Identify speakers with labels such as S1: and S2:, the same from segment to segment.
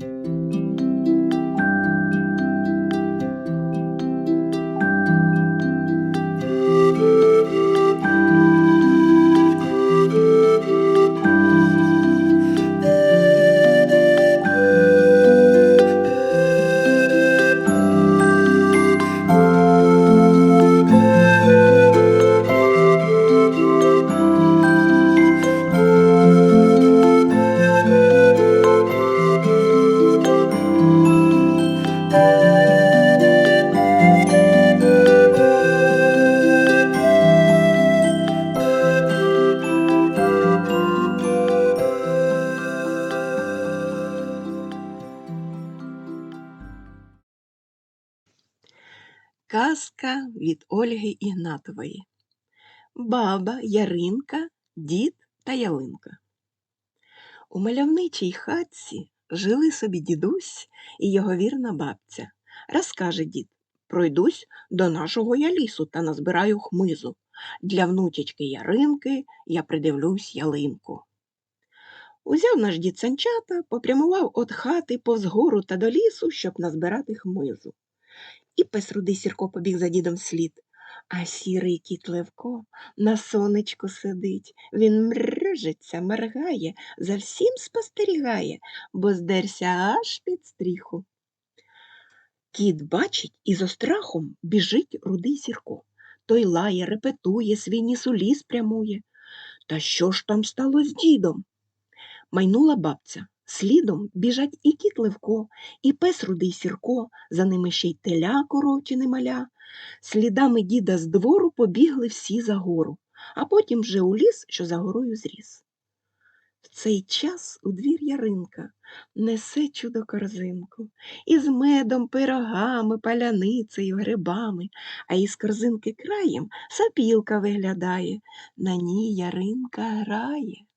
S1: thank you Казка від Ольги Ігнатової. Баба, Яринка, дід та ялинка. У мальовничій хатці жили собі дідусь і його вірна бабця. Раз каже дід, пройдусь до нашого я лісу та назбираю хмизу. Для внучечки Яринки я придивлюсь ялинку. Узяв наш дід санчата, попрямував від хати повз гору та до лісу, щоб назбирати хмизу. І пес рудий сірко побіг за дідом слід. А сірий кіт Левко на сонечку сидить. Він мрежиться, моргає, за всім спостерігає, бо здерся аж під стріху. Кіт бачить і зо страхом біжить рудий сірко. Той лає, репетує, свій ніс у ліс прямує. Та що ж там стало з дідом? Майнула бабця. Слідом біжать і кіт Левко, і пес рудий сірко, за ними ще й теля коровчини маля. Слідами діда з двору побігли всі за гору, а потім вже у ліс, що за горою зріс. В цей час у двір Яринка несе чудо корзинку із медом, пирогами, паляницею, грибами, а із корзинки краєм сапілка виглядає, на ній Яринка грає.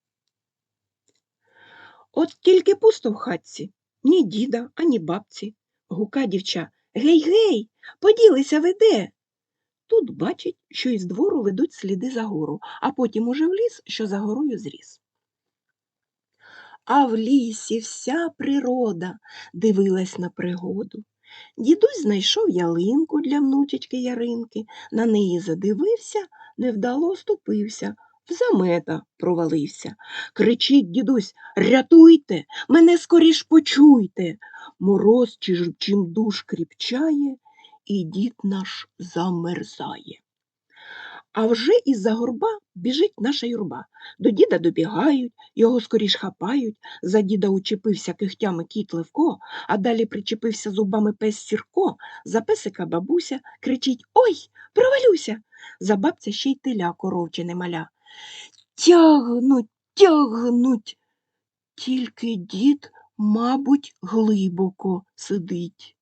S1: От тільки пусто в хатці, ні діда, ані бабці. Гука дівча Гей, гей, поділися веде. Тут бачить, що із двору ведуть сліди за гору, а потім уже в ліс, що за горою зріс. А в лісі вся природа дивилась на пригоду. Дідусь знайшов ялинку для внучечки Яринки, на неї задивився, невдало ступився, в замета провалився. Кричить дідусь Рятуйте, мене скоріш почуйте. Мороз чи чим душ кріпчає, і дід наш замерзає. А вже із-за горба біжить наша юрба. До діда добігають, його скоріш хапають. За діда учепився кихтями кіт Левко, а далі причепився зубами пес Сірко, за песика бабуся кричить Ой, провалюся. За бабця ще й теля коровчине маля. Тягнуть, тягнуть. Тільки дід, мабуть, глибоко сидить.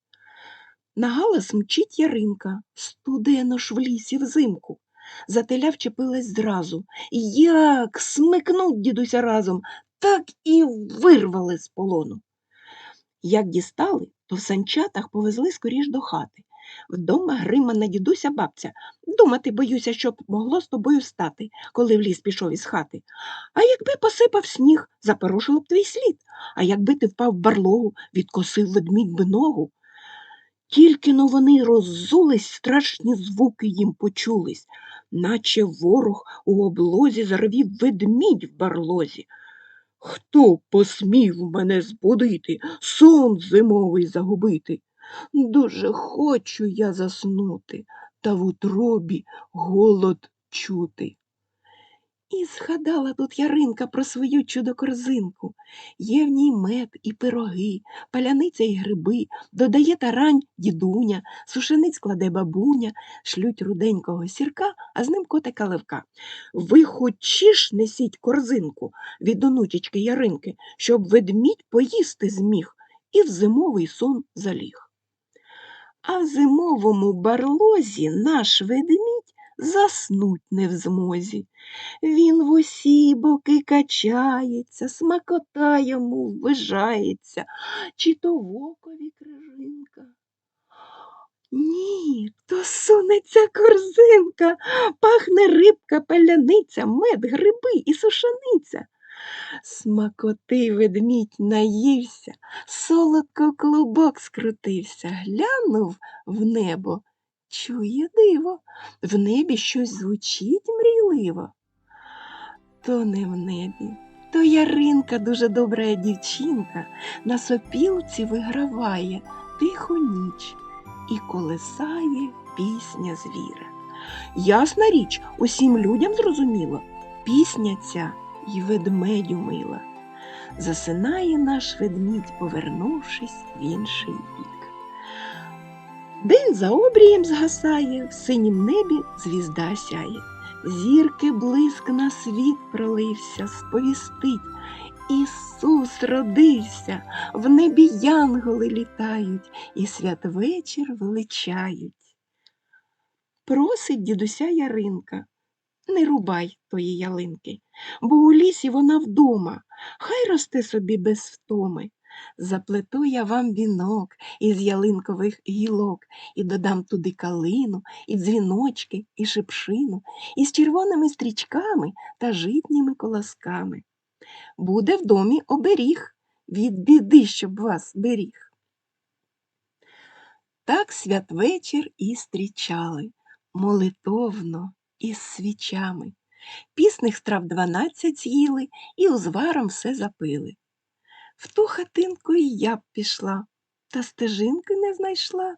S1: На галас мчить Яринка, студено ж в лісі взимку. За теля вчепилась зразу. Як смикнуть дідуся разом, так і вирвали з полону. Як дістали, то в санчатах повезли скоріш до хати. Вдома грима на дідуся бабця. Думати боюся, що б могло з тобою стати, коли в ліс пішов із хати. А якби посипав сніг, запорошило б твій слід, а якби ти впав в барлогу, відкосив ведмідь би ногу. Тільки но вони роззулись, страшні звуки їм почулись, наче ворог у облозі зарвів ведмідь в барлозі. Хто посмів мене збудити, сон зимовий загубити? Дуже хочу я заснути та в утробі голод чути. І згадала тут Яринка про свою чудо-корзинку. Є в ній мед і пироги, паляниця й гриби, додає тарань дідуня, сушениць кладе бабуня, шлють руденького сірка, а з ним котика левка. Ви хочеш несіть корзинку від онучечки Яринки, щоб ведмідь поїсти зміг і в зимовий сон заліг. А в зимовому барлозі наш ведмідь заснуть не в змозі. Він в усі боки качається, смакота йому ввижається, чи то в окові крижинка. Ні, то сунеться корзинка, пахне рибка, паляниця, мед, гриби і сушаниця. Смакоти ведмідь наївся, солодко клубок скрутився, глянув в небо. Чує диво, в небі щось звучить мрійливо. То не в небі, то яринка, дуже добра дівчинка, на сопілці виграває тиху ніч і колисає пісня звіра. Ясна річ, усім людям зрозуміло, пісня ця й ведмедю мила. Засинає наш ведмідь, повернувшись в інший бік. День за обрієм згасає, в синім небі звізда сяє. Зірки блиск на світ пролився, сповістить. Ісус родився, в небі янголи літають і святвечір величають. Просить дідуся Яринка, не рубай тої ялинки, бо у лісі вона вдома, хай росте собі без втоми. Заплету я вам вінок із ялинкових гілок і додам туди калину, і дзвіночки, і шипшину, із червоними стрічками та житніми колосками. Буде в домі оберіг, від біди, щоб вас беріг. Так святвечір і стрічали, молитовно із свічами. Пісних страв дванадцять з'їли і узваром все запили. В ту хатинку і я б пішла, та стежинки не знайшла.